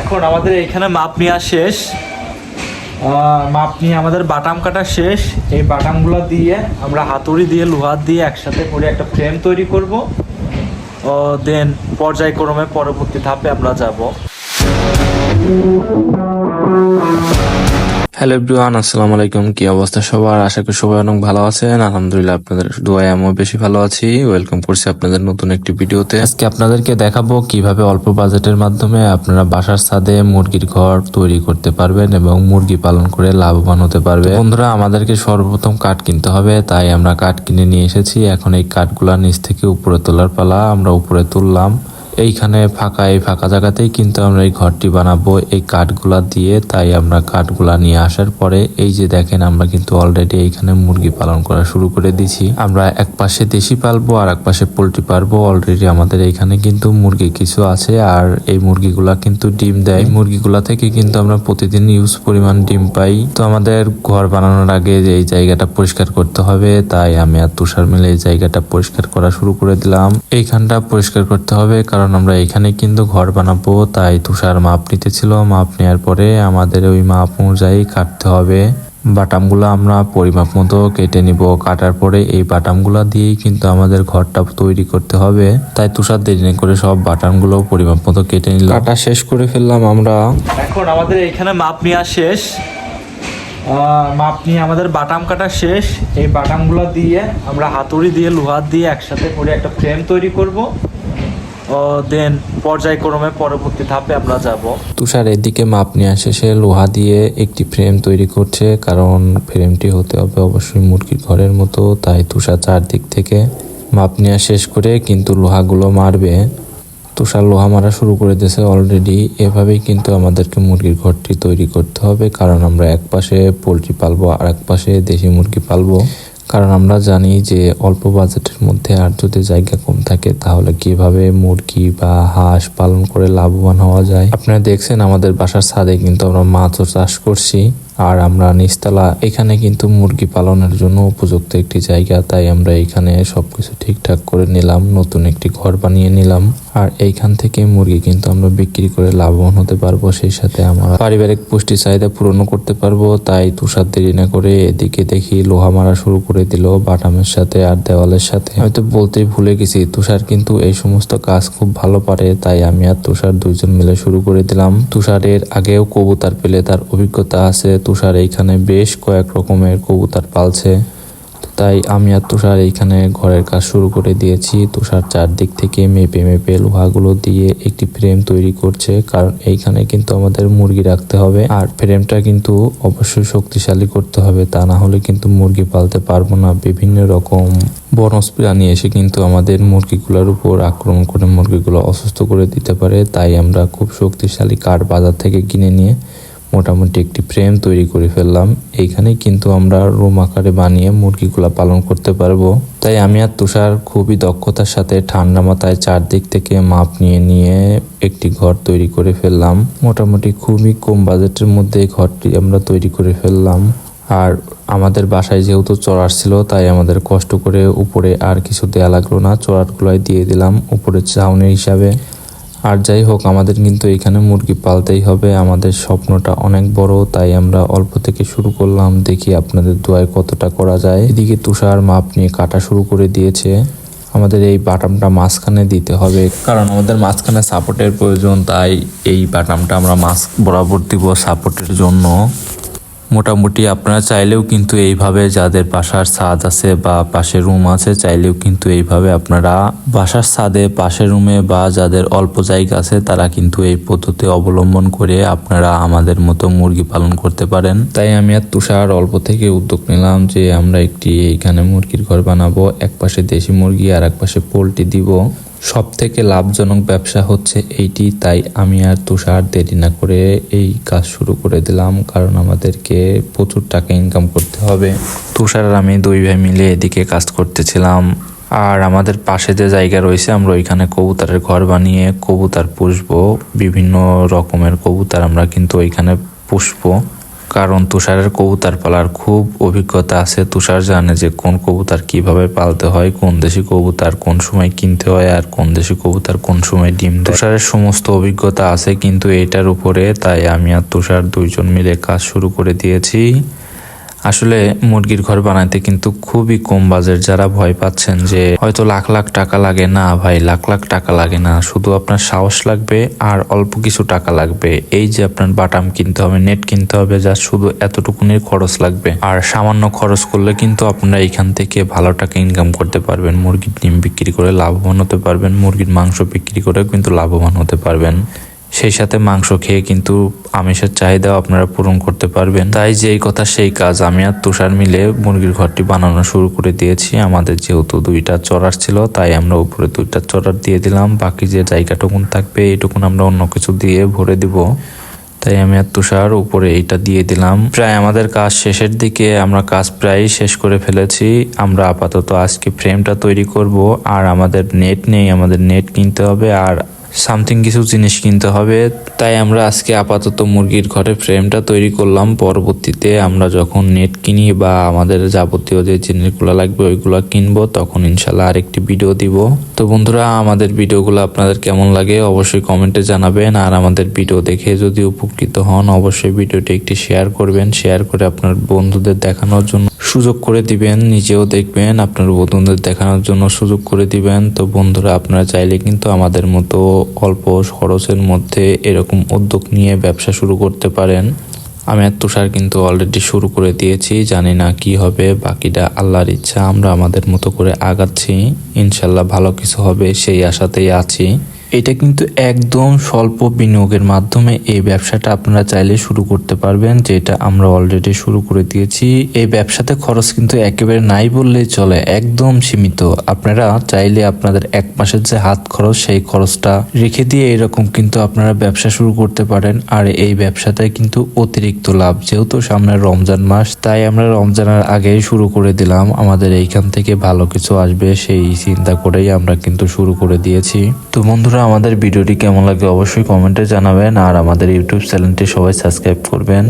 এখন আমাদের এখানে মাপ নেওয়া শেষ। মাপ নিয়ে আমাদের বাটাম কাটা শেষ। এই বাটামগুলো দিয়ে আমরা হাতুড়ি দিয়ে লোহার দিয়ে একসাথে করে একটা ফ্রেম তৈরি করব। দেন পর্যায়ক্রমে পরবর্তী ধাপে আমরা যাব। হ্যালো এভরিওয়ান, আসসালামু আলাইকুম। কি অবস্থা সবার? আশা করি সবাই অনেক ভালো আছেন। আলহামদুলিল্লাহ, আপনাদের দোয়ায় আমিও বেশি ভালো আছি। ওয়েলকাম করছি আপনাদের নতুন একটি ভিডিওতে। আজকে আপনাদেরকে দেখাবো কীভাবে অল্প বাজেটের মাধ্যমে আপনারা বাসার ছাদে মুরগির ঘর তৈরি করতে পারবেন এবং মুরগি পালন করে লাভবান হতে পারবে বন্ধুরা, আমাদেরকে সর্বপ্রথম কাঠ কিনতে হবে, তাই আমরা কাঠ কিনে নিয়ে এসেছি। এখন এই কাঠগুলা নিচ থেকে উপরে তোলার পালা আমরা উপরে তুললাম। এইখানে ফাঁকা, এই ফাঁকা জায়গাতেই কিন্তু আমরা এই ঘরটি বানাবো। এই কাঠগুলা দিয়ে তাই আমরা কাঠগুলা নিয়ে আসার পরে এই যে দেখেন আমরা কিন্তু অলরেডি এইখানে মুরগি পালন করা শুরু করে দিছি আমরা এক পাশে দেশি পালবো আর এক পাশে পোলট্রি পারব অলরেডি আমাদের এইখানে কিন্তু মুরগি কিছু আছে আর এই মুরগিগুলা কিন্তু ডিম দেয়। মুরগিগুলা থেকে কিন্তু আমরা প্রতিদিন ইউজ পরিমাণ ডিম পাই। তো আমাদের ঘর বানানোর আগে যে এই জায়গাটা পরিষ্কার করতে হবে, তাই আমি আর তুষার মিলে এই জায়গাটা পরিষ্কার করা শুরু করে দিলাম। এইখানটা পরিষ্কার করতে হবে কারণ আমরা এখানে কিন্তু ঘর বানাবো তাই তুষার মাপ নিতে ছিল মাপ নেওয়ার পরে আমাদের ওই মাপ অনুযায়ী কাটতে হবে। বাটামগুলো আমরা পরিমাপ মতো কেটে নিব কাটার পরে এই বাটামগুলো দিয়েই কিন্তু আমাদের ঘরটা তৈরি করতে হবে। তাই তুষার দেরি না করে সব বাটামগুলো পরিমাপ মতো কেটে নিল কাটা শেষ করে ফেললাম আমরা। এখন আমাদের এখানে মাপ নেওয়া শেষ। আহ, মাপ নিয়ে আমাদের বাটাম কাটা শেষ। এই বাটামগুলো দিয়ে আমরা হাতুড়ি দিয়ে লোহার দিয়ে একসাথে করে একটা ফ্রেম তৈরি করব। দেন পর্যায়ক্রমে পরবর্তী ধাপে আমরা যাব। তুষার এদিকে মাপ নিয়ে আসে, সে লোহা দিয়ে একটি ফ্রেম তৈরি করছে, কারণ ফ্রেমটি হতে হবে অবশ্যই মুরগির ঘরের মতো, তাই তুষার চারদিক থেকে মাপ নেওয়া শেষ করে কিন্তু লোহাগুলো মারবে। তুষার লোহা মারা শুরু করে দিয়েছে অলরেডি এভাবেই কিন্তু আমাদেরকে মুরগির ঘরটি তৈরি করতে হবে, কারণ আমরা এক পাশে পোলট্রি পালবো আর এক পাশে দেশি মুরগি পালবো। কারণ আমরা জানি যে অল্প বাজেটের মধ্যে আর যদি জায়গা কম থাকে, তাহলে কীভাবে মুরগি বা হাঁস পালন করে লাভবান হওয়া যায়? আপনারা দেখছেন আমাদের বাসার ছাদে কিন্তু আমরা মাছও চাষ করছি। আর আমরা নিচতলা, এখানে কিন্তু মুরগি পালনের জন্য উপযুক্ত একটি জায়গা, তাই আমরা এখানে সবকিছু ঠিকঠাক করে নিলাম, নতুন একটি ঘর বানিয়ে নিলাম। আর এইখান থেকে মুরগি কিন্তু আমরা বিক্রি করে লাভবান হতে পারব, সেই সাথে আমরা পারিবারিক পুষ্টি চাহিদা পূরণ করতে পারব, তাই তুষার দেরি না করে এদিকে দেখি লোহা মারা শুরু করে দিল বাটামের সাথে আর দেওয়ালের সাথে। হয়তো বলতেই ভুলে গেছি, তুষার কিন্তু এই সমস্ত কাজ খুব ভালো পারে, তাই আমি আর তুষার দুইজন মিলে শুরু করে দিলাম। তুষারের আগেও কবুতর পেলে তার অভিজ্ঞতা আছে তুষার এইখানে বেশ কয়েক রকমের কবুতর পালছে। তাই আমি আর তুষার এইখানে ঘরের কাজ শুরু করে দিয়েছি। তুষার চারদিক থেকে মেপে মেপে লোহাগুলো দিয়ে একটি ফ্রেম তৈরি করছে। কারণ এইখানে কিন্তু আমাদের মুরগি রাখতে হবে। আর ফ্রেমটা কিন্তু অবশ্যই শক্তিশালী করতে হবে। তা না হলে কিন্তু মুরগি পালতে পারব না। বিভিন্ন রকম বনজ প্রাণী এসে কিন্তু আমাদের মুরগিগুলোর উপর আক্রমণ করে মুরগিগুলো অসুস্থ করে দিতে পারে। তাই আমরা খুব শক্তিশালী কাঠ বাজার থেকে কিনে নিয়ে মোটামুটি একটি ফ্রেম তৈরি করে ফেললাম। এইখানেই কিন্তু আমরা রুম আকারে বানিয়ে মুরগিগুলা পালন করতে পারব। তাই আমি আর তুষার খুবই দক্ষতার সাথে ঠান্ডা মাথায় চারদিক থেকে মাপ নিয়ে নিয়ে একটি ঘর তৈরি করে ফেললাম। মোটামুটি খুবই কম বাজেটের মধ্যে ঘরটি আমরা তৈরি করে ফেললাম। আর আমাদের বাসায় যেহেতু চড়ার ছিল, তাই আমাদের কষ্ট করে উপরে আর কিছু দেয়া লাগল না। চড়ারগুলাই দিয়ে দিলাম উপরে চাউনি হিসাবে। আর যাই হোক, আমাদের কিন্তু এখানে মুরগি পালতেই হবে। আমাদের স্বপ্নটা অনেক বড়, তাই আমরা অল্প থেকে শুরু করলাম। দেখি আপনাদের দোয়ায় কতটা করা যায়। এদিকে তুষার মাপ নিয়ে কাটা শুরু করে দিয়েছে। আমাদের এই বাটামটা মাঝখানে দিতে হবে, কারণ আমাদের মাঝখানে সাপোর্টের প্রয়োজন, তাই এই বাটামটা আমরা মাছ বরাবর দিব সাপোর্টের জন্য। মোটামুটি আপনারা চাইলেও কিন্তু এইভাবে যাদের বাসার ছাদ আছে বা পাশের রুম আছে, চাইলেও কিন্তু এইভাবে আপনারা বাসার ছাদে, পাশের রুমে বা যাদের অল্প জায়গা আছে, তারা কিন্তু এই পদ্ধতি অবলম্বন করে আপনারা আমাদের মতো মুরগি পালন করতে পারেন। তাই আমি আর তুষার অল্প থেকে উদ্যোগ নিলাম যে আমরা একটি এখানে মুরগির ঘর বানাবো এক পাশে দেশি মুরগি আর এক পাশে পোলট্রি দিব। সব থেকে লাভজনক ব্যবসা হচ্ছে এইটি, তাই আমি আর তুষার দেরি না করে এই কাজ শুরু করে দিলাম, কারণ আমাদেরকে প্রচুর টাকা ইনকাম করতে হবে। তুষার আর আমি দুই ভাই মিলে এদিকে কাজ করতেছিলাম, আর আমাদের পাশে যে জায়গা রয়েছে, আমরা ওইখানে কবুতরের ঘর বানিয়ে কবুতর পুষবো, বিভিন্ন রকমের কবুতর আমরা কিন্তু ওইখানে পুষবো। কারণ তুষারের কবুতার পালার খুব অভিজ্ঞতা আছে। তুষার জানে যে কোন কবুতার কীভাবে পালতে হয়, কোন দেশি কবুতার কোন সময় কিনতে হয় আর কোন দেশি কবুতার কোন সময় ডিম তুষারের সমস্ত অভিজ্ঞতা আছে কিন্তু এটার উপরে, তাই আমি আর তুষার দুইজন মিলে কাজ শুরু করে দিয়েছি। আসলে মুরগির ঘর বানাইতে কিন্তু খুবই কম বাজেট। যারা ভয় পাচ্ছেন যে হয়তো লাখ লাখ টাকা লাগে, না ভাই, লাখ লাখ টাকা লাগে না। শুধু আপনার সাহস লাগবে আর অল্প কিছু টাকা লাগবে। এই যে আপনার বাটাম কিনতে হবে, নেট কিনতে হবে, যা শুধু এতটুকুনির খরচ লাগবে। আর সামান্য খরচ করলে কিন্তু আপনারা এখান থেকে ভালো টাকা ইনকাম করতে পারবেন। মুরগির ডিম বিক্রি করে লাভবান হতে পারবেন, মুরগির মাংস বিক্রি করে কিন্তু লাভবান হতে পারবেন। সেই সাথে মাংস খেয়ে কিন্তু আমিষের চাহিদাও আপনারা পূরণ করতে পারবেন। তাই যেই কথা সেই কাজ আমি আর তুষার মিলে মুরগির ঘরটি বানানো শুরু করে দিয়েছি। আমাদের যেহেতু দুইটা চড়ার ছিল তাই আমরা উপরে দুইটা চড়ার দিয়ে দিলাম। বাকি যে জায়গাটুকুন থাকবে এইটুকুন আমরা অন্য কিছু দিয়ে ভরে দিব। তাই আমি আর তুষার উপরে এইটা দিয়ে দিলাম। প্রায় আমাদের কাজ শেষের দিকে আমরা কাজ প্রায় শেষ করে ফেলেছি। আমরা আপাতত আজকে ফ্রেমটা তৈরি করব। আর আমাদের নেট নেই, আমাদের নেট কিনতে হবে। আর সামথিং কিছু জিনিস কিনতে হবে। তাই আমরা আজকে আপাতত মুরগির ঘরে ফ্রেমটা তৈরি করলাম। পরবর্তীতে আমরা যখন নেট কিনি বা আমাদের যাবতীয় যে জিনিসগুলো লাগবে ওইগুলো কিনবো, তখন ইনশাল্লাহ আরেকটি ভিডিও দিব। তো বন্ধুরা, আমাদের ভিডিওগুলো আপনাদের কেমন লাগে অবশ্যই কমেন্টে জানাবেন। আর আমাদের ভিডিও দেখে যদি উপকৃত হন, অবশ্যই ভিডিওটি একটি শেয়ার করবেন। শেয়ার করে আপনার বন্ধুদের দেখানোর জন্য সুযোগ করে দিবেন। নিজেও দেখবেন, আপনার বন্ধুদের দেখানোর জন্য সুযোগ করে দিবেন। তো বন্ধুরা, আপনারা চাইলে কিন্তু আমাদের মতো অল্প খরচের মধ্যে এরকম উদ্যোগ নিয়ে ব্যবসা শুরু করতে পারেন। আমি আর তুষার কিন্তু অলরেডি শুরু করে দিয়েছি, জানি না কি হবে, বাকিটা আল্লাহর ইচ্ছা, আমরা আমাদের মতো করে আগাচ্ছি। ইনশাল্লাহ ভালো কিছু হবে, সেই আশাতেই আছি। এটা কিন্তু একদম স্বল্প বিনিয়োগের মাধ্যমে এই ব্যবসাটা আপনারা চাইলে শুরু করতে পারবেন, যেটা আমরা অলরেডি শুরু করে দিয়েছি। এই ব্যবসাতে খরচ কিন্তু একেবারে নাই বললেই চলে, একদম সীমিত। আপনারা চাইলে আপনাদের এক মাসের যে হাত খরচ, সেই খরচটা রেখে দিয়ে এরকম কিন্তু আপনারা ব্যবসা শুরু করতে পারেন। আর এই ব্যবসাটায় কিন্তু অতিরিক্ত লাভ, যেহেতু সামনে রমজান মাস, তাই আমরা রমজানের আগেই শুরু করে দিলাম। আমাদের এইখান থেকে ভালো কিছু আসবে, সেই চিন্তা করেই আমরা কিন্তু শুরু করে দিয়েছি। তো বন্ধুরা, আমাদের ভিডিওটি কেমন লাগে অবশ্যই কমেন্টে জানাবেন, আর আমাদের ইউটিউব চ্যানেলটি সবাই সাবস্ক্রাইব করবেন।